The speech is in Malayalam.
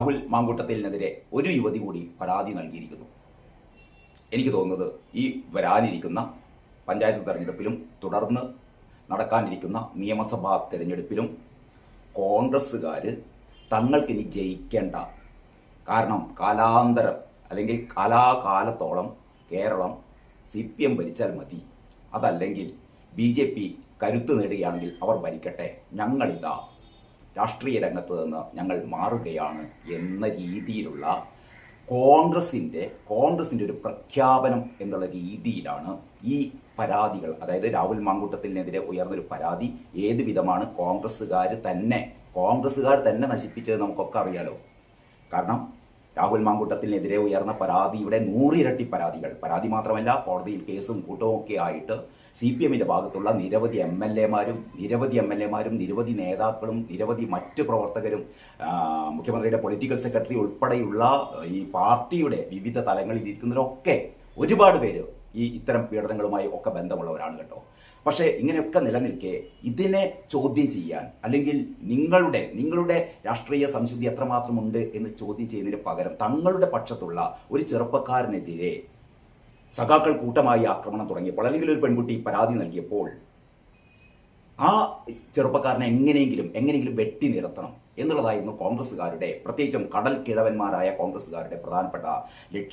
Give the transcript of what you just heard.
രാഹുൽ മാങ്കുട്ടത്തലിനെതിരെ ഒരു യുവതി കൂടി പരാതി നൽകിയിരിക്കുന്നു. എനിക്ക് തോന്നുന്നത് ഈ വരാനിരിക്കുന്ന പഞ്ചായത്ത് തെരഞ്ഞെടുപ്പിലും തുടർന്ന് നടക്കാനിരിക്കുന്ന നിയമസഭാ തെരഞ്ഞെടുപ്പിലും കോൺഗ്രസ്സുകാർ തങ്ങൾക്കിനി ജയിക്കേണ്ട കാരണം കാലാന്തരം അല്ലെങ്കിൽ കാലാകാലത്തോളം കേരളം സി പി എം ഭരിച്ചാൽ മതി. അതല്ലെങ്കിൽ ബി ജെ പി കരുത്ത് നേടുകയാണെങ്കിൽ അവർ ഭരിക്കട്ടെ. ഞങ്ങളിതാ രാഷ്ട്രീയ രംഗത്ത് നിന്ന് ഞങ്ങൾ മാറുകയാണ് എന്ന രീതിയിലുള്ള കോൺഗ്രസിന്റെ കോൺഗ്രസിന്റെ ഒരു പ്രഖ്യാപനം എന്നുള്ള രീതിയിലാണ് ഈ പരാതികൾ അതായത് രാഹുൽ മാങ്കൂട്ടത്തിനെതിരെ ഉയർന്നൊരു പരാതി ഏത് വിധമാണ് കോൺഗ്രസ്സുകാർ തന്നെ കോൺഗ്രസ്സുകാർ തന്നെ നശിപ്പിച്ചത് നമുക്കൊക്കെ അറിയാലോ. കാരണം രാഹുൽ മാങ്കൂട്ടത്തിനെതിരെ ഉയർന്ന പരാതിയുടെ നൂറിരട്ടി പരാതികൾ. പരാതി മാത്രമല്ല കോടതിയിൽ കേസും കൂട്ടവും ഒക്കെ ആയിട്ട് സി പി എമ്മിന്റെ ഭാഗത്തുള്ള നിരവധി എം എൽ എമാരും നിരവധി എം എൽ എമാരും നിരവധി നേതാക്കളും നിരവധി മറ്റ് പ്രവർത്തകരും മുഖ്യമന്ത്രിയുടെ പൊളിറ്റിക്കൽ സെക്രട്ടറി ഉൾപ്പെടെയുള്ള ഈ പാർട്ടിയുടെ വിവിധ തലങ്ങളിൽ ഇരിക്കുന്നവരൊക്കെ ഒരുപാട് പേര് ഈ ഇത്തരം പീഡനങ്ങളുമായി ഒക്കെ ബന്ധമുള്ളവരാണ് കേട്ടോ. പക്ഷേ ഇങ്ങനെയൊക്കെ നിലനിൽക്കെ ഇതിനെ ചോദ്യം ചെയ്യാൻ അല്ലെങ്കിൽ നിങ്ങളുടെ നിങ്ങളുടെ രാഷ്ട്രീയ സംശുദ്ധി എത്രമാത്രമുണ്ട് എന്ന് ചോദ്യം ചെയ്യുന്നതിന് പകരം തങ്ങളുടെ പക്ഷത്തുള്ള ഒരു ചെറുപ്പക്കാരനെതിരെ സഖാക്കൾ കൂട്ടമായി ആക്രമണം തുടങ്ങിയപ്പോൾ അല്ലെങ്കിൽ ഒരു പെൺകുട്ടി പരാതി നൽകിയപ്പോൾ ആ ചെറുപ്പക്കാരനെ എങ്ങനെയെങ്കിലും എങ്ങനെയെങ്കിലും വെട്ടി നിരത്തണം എന്നുള്ളതായിരുന്നു കോൺഗ്രസ്സുകാരുടെ പ്രത്യേകിച്ചും കടൽ കിഴവന്മാരായ കോൺഗ്രസ്സുകാരുടെ പ്രധാനപ്പെട്ട ലക്ഷ്യം.